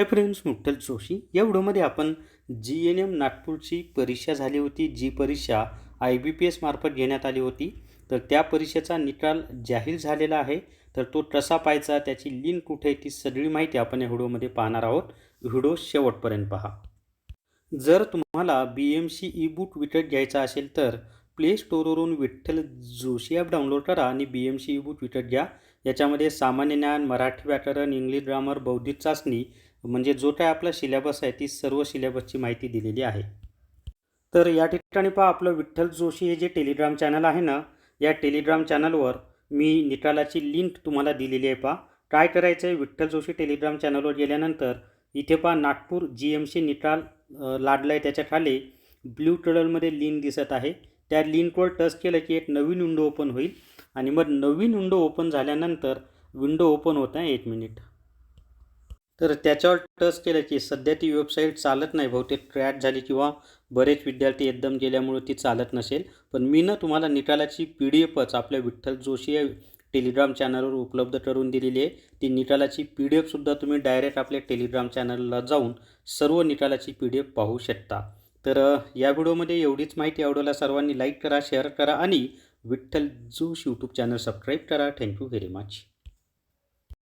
हे फ्रेंड्स मुठ्ठल जोशी. या व्हिडिओमध्ये आपण जी एन एम नागपूरची परीक्षा झाली होती जी परीक्षा आय बी पी एसमार्फत घेण्यात आली होती तर त्या परीक्षेचा निकाल जाहीर झालेला आहे. तर तो कसा पाहायचा त्याची लिंक कुठे आहे ती सगळी माहिती आपण या व्हिडिओमध्ये पाहणार आहोत. व्हिडिओ शेवटपर्यंत पहा. जर तुम्हाला B M C E book विकत घ्यायचा असेल तर प्ले स्टोरवरून विठ्ठल जोशी ॲप डाउनलोड करा आणि B M C E book विकत घ्या. याच्यामध्ये सामान्य ज्ञान मराठी व्याकरण इंग्लिश ग्रामर बौद्धिक चाचणी म्हणजे जो काय आपला सिलेबस आहे ती सर्व सिलेबसची माहिती दिलेली आहे. तर या ठिकाणी पहा आपलं विठ्ठल जोशी हे जे टेलिग्राम चॅनल आहे ना या टेलिग्राम चॅनलवर मी निकालाची लिंक तुम्हाला दिलेली आहे पहा. काय करायचं आहे? विठ्ठल जोशी टेलिग्राम चॅनलवर गेल्यानंतर इथे पहा नागपूर जी एम सी निकाल लाडला आहे त्याच्याखाली. ब्ल्यू कलरमध्ये लिंक दिसत आहे. त्या लिंकवर टच केलं की एक नवीन विंडो ओपन होईल. आणि मग नवीन विंडो ओपन झाल्यानंतर विंडो ओपन होत आहे एक मिनिट तर त्याच्यावर टच केलं की सध्या ती वेबसाईट चालत नाही बहुतेक क्रॅश झाली किंवा बरेच विद्यार्थी एकदम गेल्यामुळे ती चालत नसेल. पण मी ना तुम्हाला निकालाची पी डी एफच आपल्या विठ्ठल जोशी या टेलिग्राम चॅनलवर उपलब्ध करून दिलेली आहे. ती निकालाची पी डी एफसुद्धा तुम्ही डायरेक्ट आपल्या टेलिग्राम चॅनलला जाऊन सर्व निकालाची पी डी एफ पाहू शकता. तर या व्हिडिओमध्ये एवढीच माहिती आवडला सर्वांनी लाईक करा शेअर करा आणि Vitthal Joshi YouTube channel subscribe करा. Thank you very much